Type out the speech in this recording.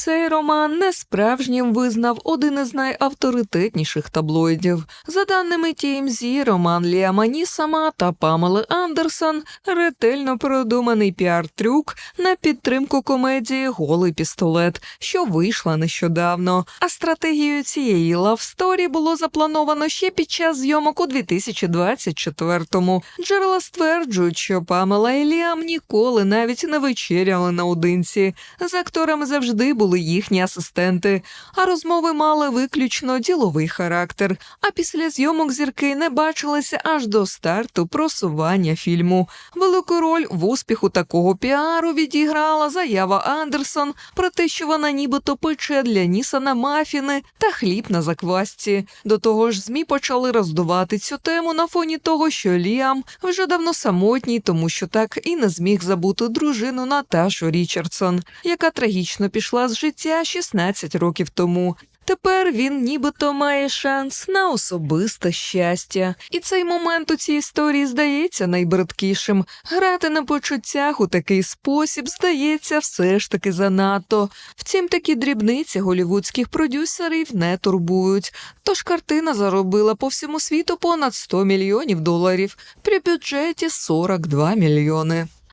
цей роман несправжнім визнав один із найавторитетніших таблоїдів. За даними TMZ, роман Ліама Нісама та Памели Андерсон ретельно продуманий піар-трюк на підтримку комедії Голий пістолет, що вийшла нещодавно. А стратегію цієї лавсторі було заплановано ще під час зйомок у 2024-му. Джерела стверджують, що Памела і Ліам ніколи навіть не вечеряли наодинці. З акторами завжди були їхні асистенти, а розмови мали виключно діловий характер. А після зйомок зірки не бачилися аж до старту просування фільму. Велику роль в успіху такого піару відіграла заява Андерсон про те, що вона нібито пече для Нісана мафіни та хліб на заквасці. До того ж, змі почали роздувати цю тему на фоні того, що Ліам вже давно самотній, тому що так і не зміг забути дружину Наташу Річардсон, яка трагічно пішла з життя 16 років тому. Тепер він нібито має шанс на особисте щастя, і цей момент у цій історії здається найбридкішим. Грати на почуттях у такий спосіб здається все ж таки занадто. Втім, такі дрібниці голівудських продюсерів не турбують. Тож картина заробила по всьому світу понад 100 мільйонів доларів при бюджеті 42 мільйони.